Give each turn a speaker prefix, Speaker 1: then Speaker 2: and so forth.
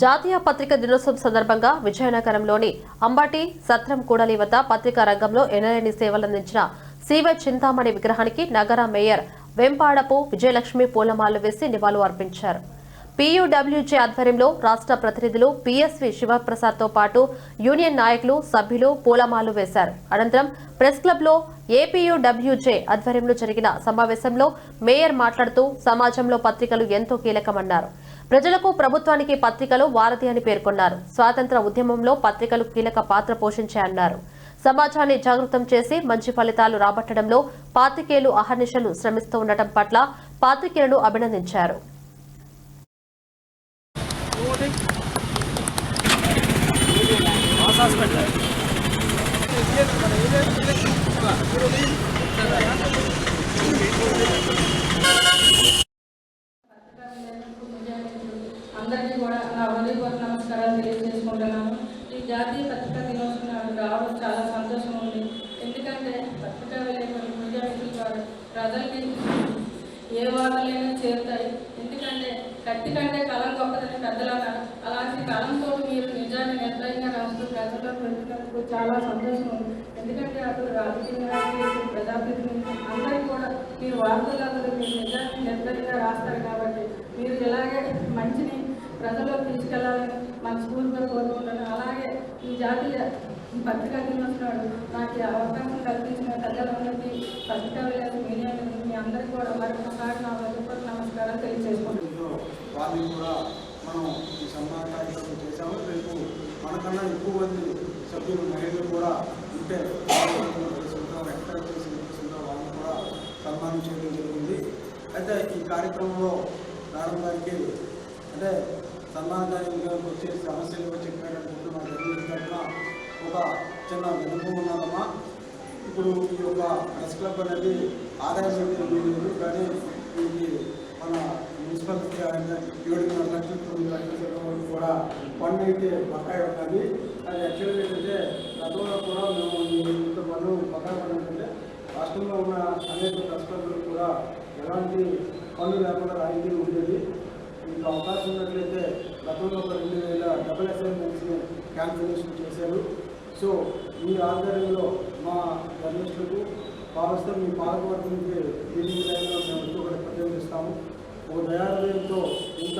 Speaker 1: జాతీయ పత్రిక దినోత్సవం సందర్భంగా విజయనగరంలోని అంబాటి సత్రం కూడలి వద్ద పత్రికా రంగంలో ఎనలేని సేవలందించిన సివై చింతామణి విగ్రహానికి నగర మేయర్ వెంపాడపు విజయలక్ష్మి పూలమాలలు వేసి నివాళులు అర్పించారు. పీయూడబ్ల్యూజే ఆధ్వర్యంలో రాష్ట్ర ప్రతినిధులు పీఎస్వి శివప్రసాద్తో పాటు యూనియన్ నాయకులు సభ్యులు పూలమాలు వేశారు. అనంతరం ప్రెస్ క్లబ్లో ఏపీయూడబ్ల్యూజే ఆధ్వర్యంలో జరిగిన సమావేశంలో మేయర్ మాట్లాడుతూ సమాజంలో పత్రికలు ఎంతో కీలకమన్నారు. ప్రజలకు ప్రభుత్వానికి పత్రికలు వారధి అని పేర్కొన్నారు. స్వాతంత్ర ఉద్యమంలో పత్రికలు కీలక పాత్ర పోషించాయన్నారు. సమాజాన్ని జాగృతం చేసి మంచి ఫలితాలు రాబట్టడంలో పాత్రికేయులు అహర్నిశలు శ్రమిస్తూ ఉండటం పట్ల పాత్రికేయులను అభినందించారు.
Speaker 2: అందరికీ కూడా నా హృదయపూర్వక నమస్కారాలు తెలియజేసుకుంటున్నాను. ఈ జాతీయ పత్రికా దినోత్సవం నాకు రావడం చాలా సంతోషం ఉంది. ఎందుకంటే పత్రికా విలేకరులు మీడియా మిత్రుల ప్రజలకి ఏ వార్తలైనా చేరుతాయి. ఎందుకంటే కత్తి కంటే కలం గొప్పదని పెద్దలు అలాంటి కలంతో మీరు నిజాన్ని నిర్భయంగా రాస్తూ చాలా సంతోషం ఉంది. ఎందుకంటే అప్పుడు రాజకీయ నాయకులు ప్రజాప్రతినిధులు అందరికీ కూడా మీరు వార్తల్లో మీరు నిజాన్ని నిర్భయంగా రాస్తారు కాబట్టి మీరు ఇలాగే మంచిని ప్రజల్లోకి తీసుకెళ్ళాలని మనస్ఫూర్తిగా కోరుకుంటాను అలాగే ఈ జాతీయ పత్రికా దినోత్సవాలు నాకు అవకాశం కల్పించిన ప్రజలందరికీ పత్రికా విలేకరులు, మీడియా మిత్రులు, మీ అందరికీ కూడా మరొకసారి నా హృదయపూర్వక నమస్కారం తెలియజేసుకుంటున్నాను.
Speaker 3: మనం ఈ సన్మాన కార్యక్రమం చేశాము. రేపు మనకన్నా ఎక్కువ మంది సభ్యులు మహిళలు కూడా ఉంటే వాళ్ళని చేసి వాళ్ళని కూడా సన్మానం చేయడం జరిగింది. అయితే ఈ కార్యక్రమంలో మేడం గారికి అంటే సన్మాన వచ్చే సమస్యలు చెప్పారనుకుంటూ మా జరిగిన ఒక చిన్న వినుభవం ఉన్నదమ్మా. ఇప్పుడు ఈ యొక్క ప్రెస్ క్లబ్ అనేది ఆదాయం అయితే కానీ దీనికి మన మున్సిపల్ ఏడున్నర లక్షల తొమ్మిది లక్షల వరకు కూడా పన్ను అయితే బకాయి ఉన్నది. అది యాక్చువల్గా ఏంటంటే గతంలో కూడా మేము ఇంత పన్ను బకాయి పన్ను రాష్ట్రంలో ఉన్న అనేక కష్టపడులు కూడా ఎలాంటి పన్ను లేకుండా రాయితీ ఉండేది. మీకు అవకాశం ఉన్నట్లయితే గతంలో ఒక రెండు వేల డబుల్ అసైన్మెంట్స్ని క్యాన్సిలేషన్ చేశారు. సో మీ ఆధ్వర్యంలో మా జర్నలిస్టులకు భావిస్తే మీ పాలకవర్గానికి మీటింగ్ విధంగా మేము ఎంతో కూడా ప్రతినిధిస్తాము ఒక దయాలయంతో ఇంత